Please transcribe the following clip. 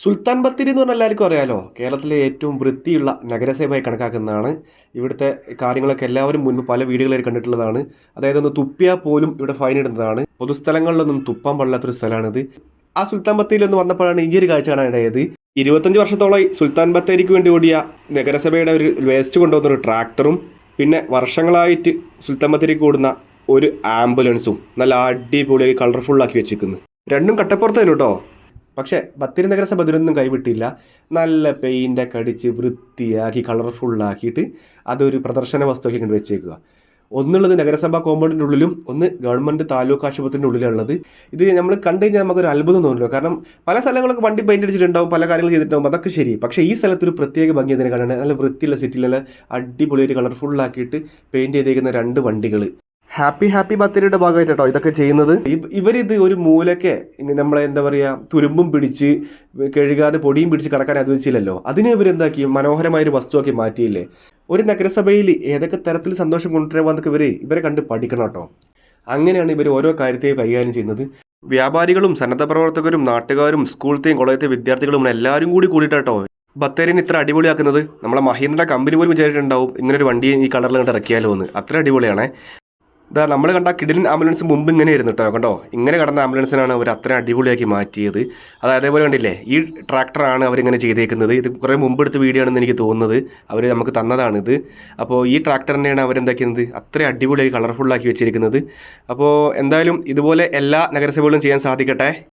സുൽത്താൻ ബത്തേരി എന്ന് പറഞ്ഞാൽ എല്ലാവർക്കും അറിയാലോ. കേരളത്തിലെ ഏറ്റവും വൃത്തിയുള്ള നഗരസഭയായി കണക്കാക്കുന്നതാണ്. ഇവിടുത്തെ കാര്യങ്ങളൊക്കെ എല്ലാവരും മുൻപ് പല വീടുകളിൽ കണ്ടിട്ടുള്ളതാണ്. അതായത് ഒന്ന് തുപ്പിയാൽ പോലും ഇവിടെ ഫൈൻ ഇടുന്നതാണ്. പൊതുസ്ഥലങ്ങളിലൊന്നും തുപ്പാൻ പാടില്ലാത്തൊരു സ്ഥലമാണിത്. ആ സുൽത്താൻ ബത്തേരിയിൽ ഒന്ന് വന്നപ്പോഴാണ് ഈ ഒരു കാഴ്ച കാണാനിടയത് ഇരുപത്തഞ്ച് വർഷത്തോളമായി സുൽത്താൻ ബത്തേരിക്ക് വേണ്ടി ഓടിയ നഗരസഭയുടെ ഒരു വേസ്റ്റ് കൊണ്ടുവന്ന ഒരു ട്രാക്ടറും പിന്നെ വർഷങ്ങളായിട്ട് സുൽത്താൻ ബത്തേരിക്ക് ഓടുന്ന ഒരു ആംബുലൻസും നല്ല അടിപൊളിയായി കളർഫുള്ളാക്കി വെച്ചിരിക്കുന്നു. രണ്ടും കട്ടപ്പുറത്ത് തന്നെ കേട്ടോ. പക്ഷേ ബത്തേരി നഗരസഭ ഇതിനൊന്നും കൈവിട്ടില്ല. നല്ല പെയിന്റൊക്കെ അടിച്ച് വൃത്തിയാക്കി കളർഫുള്ളാക്കിയിട്ട് അതൊരു പ്രദർശന വസ്തുവാക്കി കൊണ്ട് വെച്ചേക്കുക. ഒന്നുള്ളത് നഗരസഭാ കോമ്പൗണ്ടിന്റെ ഉള്ളിലും ഒന്ന് ഗവൺമെന്റ് താലൂക്ക് ആശുപത്രിന്റെ ഉള്ളിലുള്ളത് ഇത് നമ്മൾ കണ്ടു കഴിഞ്ഞാൽ നമുക്കൊരു അത്ഭുതം തോന്നുമല്ലോ കാരണം പല സ്ഥലങ്ങളൊക്കെ വണ്ടി പെയിന്റ് അടിച്ചിട്ടുണ്ടാവും പല കാര്യങ്ങൾ ചെയ്തിട്ടുണ്ടാവും അതൊക്കെ ശരി. പക്ഷേ ഈ സ്ഥലത്തൊരു പ്രത്യേക ഭംഗി കാണാൻ നല്ല വൃത്തിയുള്ള സിറ്റിയിൽ നല്ല അടിപൊളിയായിട്ട് കളർഫുള്ളാക്കിയിട്ട് പെയിന്റ് ചെയ്തേക്കുന്ന രണ്ട് വണ്ടികൾ ഹാപ്പി ഹാപ്പി ബർത്ത്ഡേയുടെ ഭാഗമായിട്ട് കേട്ടോ ഇതൊക്കെ ചെയ്യുന്നത്. ഇവ- ഇവരിത് ഒരു മൂലക്കെ നമ്മളെ എന്താ പറയുക തുരുമ്പും പിടിച്ച് കഴുകാതെ പൊടിയും പിടിച്ച് കിടക്കാൻ അനുവദിച്ചില്ലല്ലോ. അതിനെ ഇവരെന്താക്കി? മനോഹരമായ ഒരു വസ്തുവാക്കി മാറ്റിയില്ലേ? ഒരു നഗരസഭയിൽ ഏതൊക്കെ തരത്തിൽ സന്തോഷം കൊണ്ടുവരാമെന്നൊക്കെ ഇവർ ഇവരെ കണ്ട് പഠിക്കണം കേട്ടോ. അങ്ങനെയാണ് ഇവർ ഓരോ കാര്യത്തെയും കൈകാര്യം ചെയ്യുന്നത്. വ്യാപാരികളും സന്നദ്ധ പ്രവർത്തകരും നാട്ടുകാരും സ്കൂളത്തെയും കോളേജത്തെ വിദ്യാർത്ഥികളും എല്ലാവരും കൂടി കൂടിയിട്ടോ ബത്തേരിനെ ഇത്ര അടിപൊളിയാക്കുന്നത്. നമ്മളെ മഹീന്ദ്ര കമ്പനി പോലും വിചാരിച്ചിട്ടുണ്ടാവും ഇങ്ങനൊരു വണ്ടി ഈ കളറിൽ കണ്ട് ഇറക്കിയാലോ എന്ന് അത്ര അടിപൊളിയാണേ. ഇതാ നമ്മൾ കണ്ട കിഡിലിൻ ആംബുലൻസ് മുമ്പ് ഇങ്ങനെ ഇരുന്നു കേട്ടോ കണ്ടോ? ഇങ്ങനെ കടന്ന ആംബുലൻസിനാണ് അവർ അത്ര അടിപൊളിയാക്കി മാറ്റിയത്. അത് അതേപോലെ കണ്ടില്ലേ ഈ ട്രാക്ടറാണ് അവരിങ്ങനെ ചെയ്തേക്കുന്നത്. ഇത് കുറേ മുമ്പ് എടുത്ത വീഡിയോ ആണെന്ന് എനിക്ക് തോന്നുന്നത്. അവർ നമുക്ക് തന്നതാണിത് അപ്പോൾ ഈ ട്രാക്ടറിനെയാണ് അവരെന്താക്കുന്നത് അത്ര അടിപൊളിയായി കളർഫുള്ളാക്കി വെച്ചിരിക്കുന്നത്. അപ്പോൾ എന്തായാലും ഇതുപോലെ എല്ലാ നഗരസഭകളും ചെയ്യാൻ സാധിക്കട്ടെ.